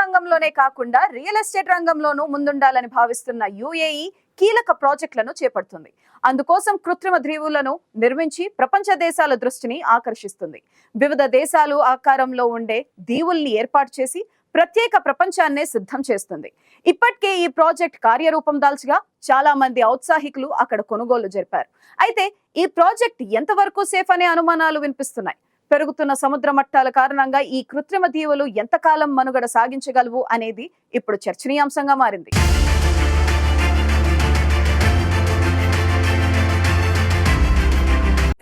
రంగంలోనే కాకుండా real estate రంగంలోనూ ముందుండాలని భావిస్తున్న యుఏఈ కీలక ప్రాజెక్టులను చేపడుతుంది. అందుకోసం కృత్రిమ ద్వీవులను నిర్మించి ప్రపంచ దేశాల దృష్టిని ఆకర్షిస్తుంది. వివిధ దేశాలు ఆకారంలో ఉండే దీవుల్ని ఏర్పాటు చేసి ప్రత్యేక ప్రపంచాన్నే సిద్ధం చేస్తుంది. ఇప్పటికే ఈ ప్రాజెక్ట్ కార్యరూపం దాల్చగా చాలా మంది ఔత్సాహికులు అక్కడ కొనుగోలు జరిపారు. అయితే ఈ ప్రాజెక్ట్ ఎంతవరకు సేఫ్ అనే అనుమానాలు వినిపిస్తున్నాయి? పెరుగుతున్న సముద్ర మట్టాల కారణంగా ఈ కృత్రిమ దీవులు ఎంతకాలం మనుగడ సాగించగలవు అనేది ఇప్పుడు చర్చనీయాంశంగా మారింది.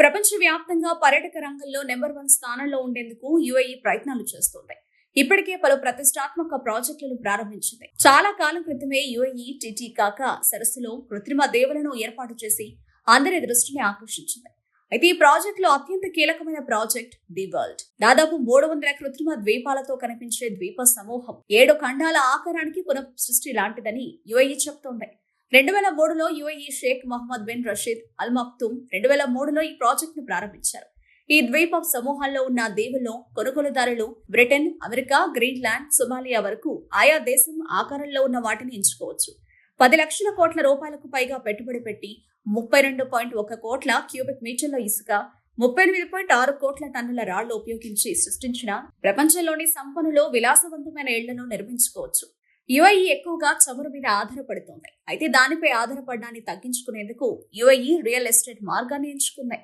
ప్రపంచవ్యాప్తంగా పర్యాటక రంగంలో నెంబర్ వన్ స్థానంలో ఉండేందుకు యుఏఈ ప్రయత్నాలు చేస్తోంది. ఇప్పటికే పలు ప్రతిష్టాత్మక ప్రాజెక్టులను ప్రారంభించింది. చాలా కాలం క్రితమే యుఏఈ టిటి కాక సరస్సులో కృత్రిమ దేవులను ఏర్పాటు చేసి అందరి దృష్టిని ఆకర్షించింది. అయితే ఈ ప్రాజెక్టులో అత్యంత కీలకమైన ప్రాజెక్ట్ ది వరల్డ్. దాదాపు మూడు వందల కృత్రిమ ద్వీపాలతో కనిపించే ద్వీప సమూహం. ఏడు ఖండాల ఆకారానికి పునః సృష్టి లాంటిదని యుఏఈ చెప్తోంది. రెండు వేల మూడులో UAE Sheikh Mohammed bin Rashid Al Maktoum రెండు వేల మూడులో ఈ ప్రాజెక్టును ప్రారంభించారు. ఈ ద్వీప సమూహాల్లో ఉన్న దీవుల్లో కొనుగోలుదారులు బ్రిటన్ అమెరికా గ్రీన్లాండ్ సొమాలియా వరకు ఆయా దేశం ఆకారంలో ఉన్న వాటిని ఎంచుకోవచ్చు. పది లక్షల కోట్ల రూపాయలకు పైగా పెట్టుబడి పెట్టి ముప్పై రెండు పాయింట్ ఒక కోట్ల క్యూబిక్ మీటర్ల ఇసుక ముప్పై ఎనిమిది పాయింట్ ఆరు కోట్ల టన్నుల రాళ్ళు ఉపయోగించి సృష్టించిన ప్రపంచంలోని సంపన్నులు విలాసవంతమైన ఇళ్ళను నిర్మించుకోవచ్చు. యుఐఈ ఎక్కువగా చమురు మీద ఆధారపడుతోంది. అయితే దానిపై ఆధారపడడాన్ని తగ్గించుకునేందుకు యుఐఈ రియల్ ఎస్టేట్ మార్గాన్ని ఎంచుకుంది.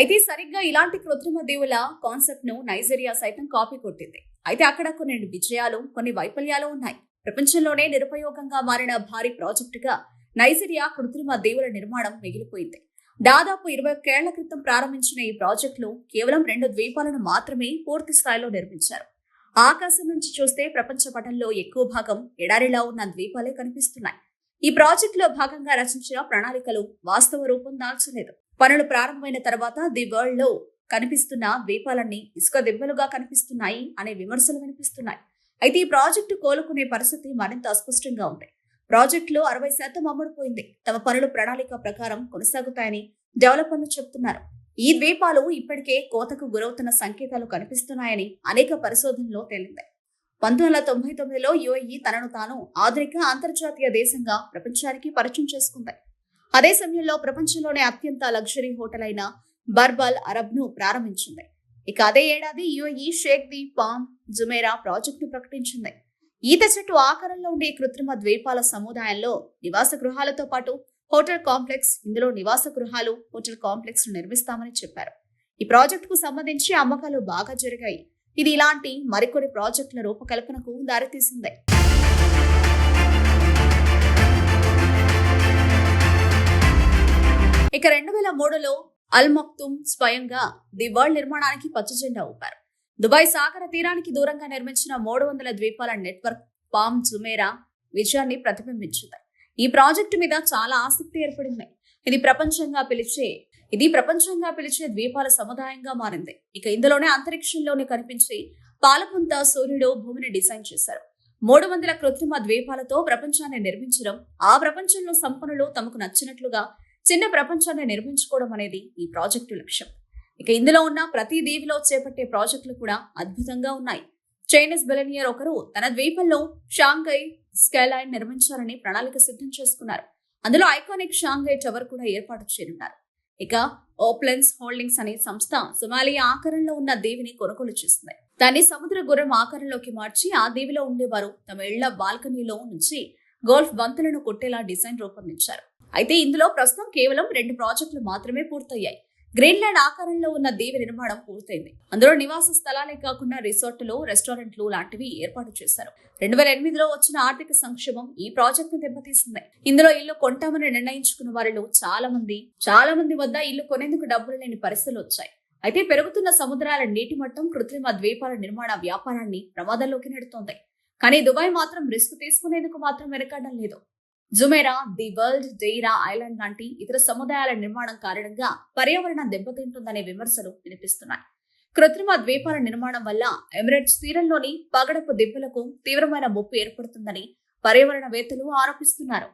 అయితే సరిగ్గా ఇలాంటి కృత్రిమ దేవుల కాన్సెప్ట్ను నైజీరియా సైతం కాపీ కొట్టింది. అయితే అక్కడ కొన్ని విజయాలు కొన్ని వైఫల్యాలు ఉన్నాయి. ప్రపంచంలోనే నిరుపయోగంగా మారిన భారీ ప్రాజెక్టుగా నైజీరియా కృత్రిమ దేవుల నిర్మాణం మిగిలిపోయింది. దాదాపు ఇరవై ఒక్కేళ్ళ క్రితం ప్రారంభించిన ఈ ప్రాజెక్టులో కేవలం రెండు ద్వీపాలను మాత్రమే పూర్తి స్థాయిలో నిర్మించారు. ఆకాశం నుంచి చూస్తే ప్రపంచ పటంలో ఎక్కువ భాగం ఎడారిలా ఉన్న ద్వీపాలే కనిపిస్తున్నాయి. ఈ ప్రాజెక్టులో భాగంగా రచించిన ప్రణాళికలు వాస్తవ రూపం దాల్చలేదు. పనులు ప్రారంభమైన తర్వాత ది వరల్డ్లో కనిపిస్తున్న ద్వీపాలన్నీ ఇసుక దెబ్బలుగా కనిపిస్తున్నాయి అనే విమర్శలు వినిపిస్తున్నాయి. అయితే ఈ ప్రాజెక్టు కోలుకునే పరిస్థితి మరింత అస్పష్టంగా ఉంది. ప్రాజెక్టులో అరవై శాతం అమ్ముడుపోయింది తమ పనులు ప్రణాళిక ప్రకారం కొనసాగుతాయని డెవలపర్లు చెబుతున్నారు ఈ ద్వీపాలు ఇప్పటికే కోతకు గురవుతున్న సంకేతాలు కనిపిస్తున్నాయని అనేక పరిశోధనలో తేలింది. పంతొమ్మిది వందల తొంభై తొమ్మిదిలో యుఏఈ తనను తాను ఆధునిక అంతర్జాతీయ దేశంగా ప్రపంచానికి పరిచయం చేసుకుంది. అదే సమయంలో ప్రపంచంలోనే అత్యంత లగ్జరీ హోటల్ అయిన బర్బల్ అరబ్ను ప్రారంభించింది. ఇక అదే ఏడాది UAE Sheikh the Palm Jumeirah ప్రాజెక్టును ప్రకటించింది. ఈత చెట్టు ఆకారంలో ఉండే కృత్రిమ ద్వీపాల సముదాయంలో నివాస గృహాలతో పాటు హోటల్ కాంప్లెక్స్ ఇందులో నివాస గృహాలు హోటల్ కాంప్లెక్స్ నిర్మిస్తామని చెప్పారు. ఈ ప్రాజెక్టుకు సంబంధించి అమ్మకాలు బాగా జరిగాయి. ఇది ఇలాంటి మరికొన్ని ప్రాజెక్టుల రూపకల్పనకు దారితీసింది. ఇక రెండు వేల మూడులో అల్ మక్తుమ్ స్వయంగా ది వరల్డ్ నిర్మాణానికి పచ్చజెండా ఊపారు. దుబాయ్ సాగర తీరానికి దూరంగా నిర్మించిన మూడు వందల ద్వీపాల నెట్వర్క్ పామ్ జుమేరా విజయాన్ని ప్రతిబింబించింది. ఈ ప్రాజెక్టు మీద చాలా ఆసక్తి ఏర్పడింది. ఇది ప్రపంచంగా పిలిచే ఇది ప్రపంచంగా పిలిచే ద్వీపాల సముదాయంగా మారింది. ఇక ఇందులోనే అంతరిక్షంలోనే కనిపించే పాలపుంత సూర్యుడు భూమిని డిజైన్ చేశారు. మూడు వందల కృత్రిమ ద్వీపాలతో ప్రపంచాన్ని నిర్మించడం ఆ ప్రపంచంలో సంపన్నులు తమకు నచ్చినట్లుగా చిన్న ప్రపంచాన్ని నిర్మించుకోవడం అనేది ఈ ప్రాజెక్టు లక్ష్యం. ఇక ఇందులో ఉన్న ప్రతి దీవిలో చేపట్టే ప్రాజెక్టులు కూడా అద్భుతంగా ఉన్నాయి. చైనీస్ బిలినియర్ ఒకరు తన ద్వీపంలో షాంఘై స్కైలైన్ నిర్మించాలని ప్రణాళిక సిద్ధం చేసుకున్నారు. అందులో ఐకానిక్ షాంఘై టవర్ కూడా ఏర్పాటు చేయనున్నారు. ఇక ఓప్లెన్స్ హోల్డింగ్స్ అనే సంస్థ సొమాలియా ఆకారంలో ఉన్న దీవిని కొనుగోలు చేస్తుంది దాన్ని సముద్ర గుర్రం ఆకారంలోకి మార్చి ఆ దీవిలో ఉండేవారు తమ ఇళ్ళ బాల్కనీలో నుంచి గోల్ఫ్ బంతులను కొట్టేలా డిజైన్ రూపొందించారు. అయితే ఇందులో ప్రస్తుతం కేవలం రెండు ప్రాజెక్టులు మాత్రమే పూర్తయ్యాయి. గ్రీన్లాండ్ ఆకారంలో ఉన్న దీవి నిర్మాణం పూర్తయింది. అందులో నివాస స్థలాలే కాకుండా రిసార్టులు రెస్టారెంట్లు లాంటివి ఏర్పాటు చేశారు. రెండు వేల ఎనిమిదిలో వచ్చిన ఆర్థిక సంక్షేమం ఈ ప్రాజెక్ట్ను దెబ్బతీసింది. ఇందులో ఇల్లు కొంటామని నిర్ణయించుకున్న వారిలో చాలా మంది చాలా మంది వద్ద ఇల్లు కొనేందుకు డబ్బులు లేని పరిస్థితులు వచ్చాయి. అయితే పెరుగుతున్న సముద్రాల నీటి మట్టం కృత్రిమ ద్వీపాల నిర్మాణ వ్యాపారాన్ని ప్రమాదంలోకి నెడుతోంది. కానీ దుబాయ్ మాత్రం రిస్క్ తీసుకునేందుకు మాత్రం వెనకాడడం లేదు. Jumeirah the World Deira Island లాంటి ఇతర సముదాయాల నిర్మాణం కారణంగా పర్యావరణం దెబ్బతింటుందనే విమర్శలు వినిపిస్తున్నాయి. కృత్రిమ ద్వీపాల నిర్మాణం వల్ల ఎమిరేట్స్ తీరంలోని పగడపు దిబ్బలకు తీవ్రమైన ముప్పు ఏర్పడుతుందని పర్యావరణవేత్తలు ఆరోపిస్తున్నారు.